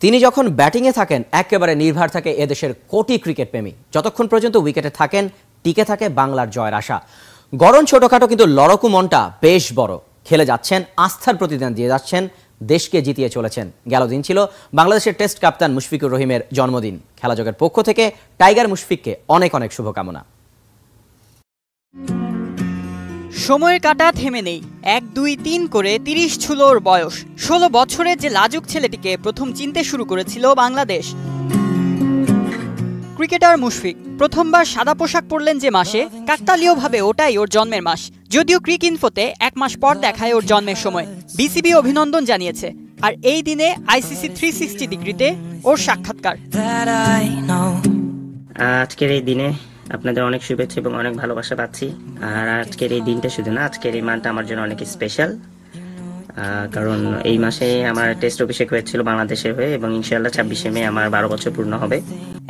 তিনি যখন ব্যাটিংয়ে থাকেন, একেবারে নির্ভর থাকে এদেশের কোটি ক্রিকেট প্রেমী। যতক্ষণ পর্যন্ত উইকেটে থাকেন, টিকে থাকে বাংলার জয়ের আশা। গরম ছোটখাটো কিন্তু লড়কু মনটা বেশ বড়। খেলে যাচ্ছেন, আস্থার প্রতিদান দিয়ে যাচ্ছেন, দেশকে জিতিয়ে চলেছেন। গেল দিন ছিল বাংলাদেশের টেস্ট কাপ্তান মুশফিকুর রহিমের জন্মদিন। খেলাযোগের পক্ষ থেকে টাইগার মুশফিককে অনেক অনেক শুভকামনা। সময়ের কাটা থেমে নেই। এক দুই তিন করে তিরিশ ছুলো ওর বয়স। ষোলো বছরের যে লাজুক ছেলেটিকে প্রথম চিনতে শুরু করেছিল বাংলাদেশ। ক্রিকেটার মুশফিক প্রথমবার সাদা পোশাক পরলেন যে মাসে কাকতালীয়ভাবে ওটাই ওর জন্মের মাস। যদিও ক্রিক ইনফোতে এক মাস পর দেখায় ওর জন্মের সময়। বিসিবি অভিনন্দন জানিয়েছে। আর এই দিনে আইসিসি থ্রি সিক্সটি ডিগ্রিতে ওর সাক্ষাৎকার. আজকের এই দিনে আপনাদের অনেক শুভেচ্ছা এবং অনেক ভালোবাসা পাচ্ছি। আর আজকের এই দিনটা শুধু না আজকের এই মানটা আমার জন্য অনেক স্পেশাল কারণ এই মাসে আমার টেস্ট অভিষেক হয়েছিল বাংলাদেশের হয়ে এবং ইনশাআল্লাহ ছাব্বিশে মে আমার বারো বছর পূর্ণ হবে।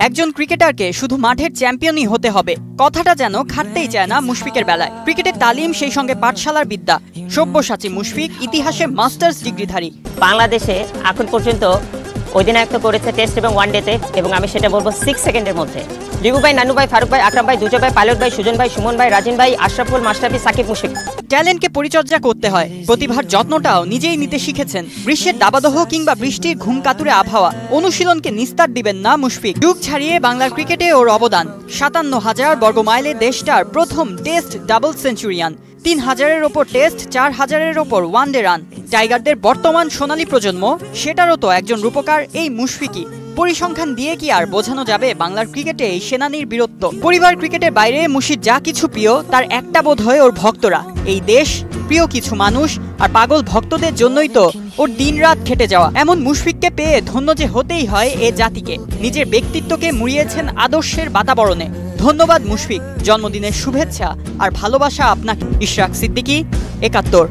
একজন ক্রিকেটারকে শুধু মাঠের চ্যাম্পিয়নই হতে হবে কথাটা যেন খাটতেই চায় না মুশফিকের বেলায়। ক্রিকেটের তালিম সেই সঙ্গে পাঠশালার বিদ্যা সব্যসাচী মুশফিক ইতিহাসে মাস্টার্স ডিগ্রিধারী। বাংলাদেশে এখন পর্যন্ত অধিনায়কত্ব করেছে টেস্ট এবং ওয়ানডেতে এবং আমি সেটা বলব সিক্স সেকেন্ডের মধ্যে। রিবু ভাই নানু ভাই ফারুক ভাই আকরাম ভাই দুজয় ভাই পাইলট ভাই সুজন ভাই সুমন ভাই রাজিন ভাই আশরাফুল মাস্টাফি সাকিব মুশিক ট্যালেন্টকে পরিচর্যা করতে হয়। প্রতিভার যত্নটাও নিজেই নিতে শিখেছেন। গ্রীষ্মের দাবাদহ কিংবা বৃষ্টির ঘুম কাতুরে আবহাওয়া। অনুশীলনকে নিস্তার দিবেন না মুশফিক। যুগ ছাড়িয়ে বাংলার ক্রিকেটে ওর অবদান। সাতান্ন হাজার বর্গ মাইলে দেশটার প্রথম টেস্ট ডাবল সেঞ্চুরিয়ান। তিন হাজারের ওপর টেস্ট, চার হাজারের ওপর ওয়ানডে রান। টাইগারদের বর্তমান সোনালী প্রজন্ম, সেটারও তো একজন রূপকার এই মুশফিকই। পরিসংখ্যান দিয়ে কি আর বোঝানো যাবে? বাংলার ক্রিকেটে এই সেনানির বীরত্ব। পরিবার ক্রিকেটের বাইরে মুশির যা কিছু প্রিয়, তার একটা বোধ হয় ওর ভক্তরা। এই দেশ প্রিয় কিছু মানুষ, আর পাগল ভক্তদের জন্যই তো ওর দিনরাত খেটে যাওয়া। এমন মুশফিককে পেয়ে ধন্য যে হতেই হয় এ জাতিকে। নিজের ব্যক্তিত্বকে মুড়িয়েছেন আদর্শের বাতাবরণে। ধন্যবাদ মুশফিক, জন্মদিনের শুভেচ্ছা আর ভালোবাসা আপনাকে। ইশরাক সিদ্দিকী, একাত্তর।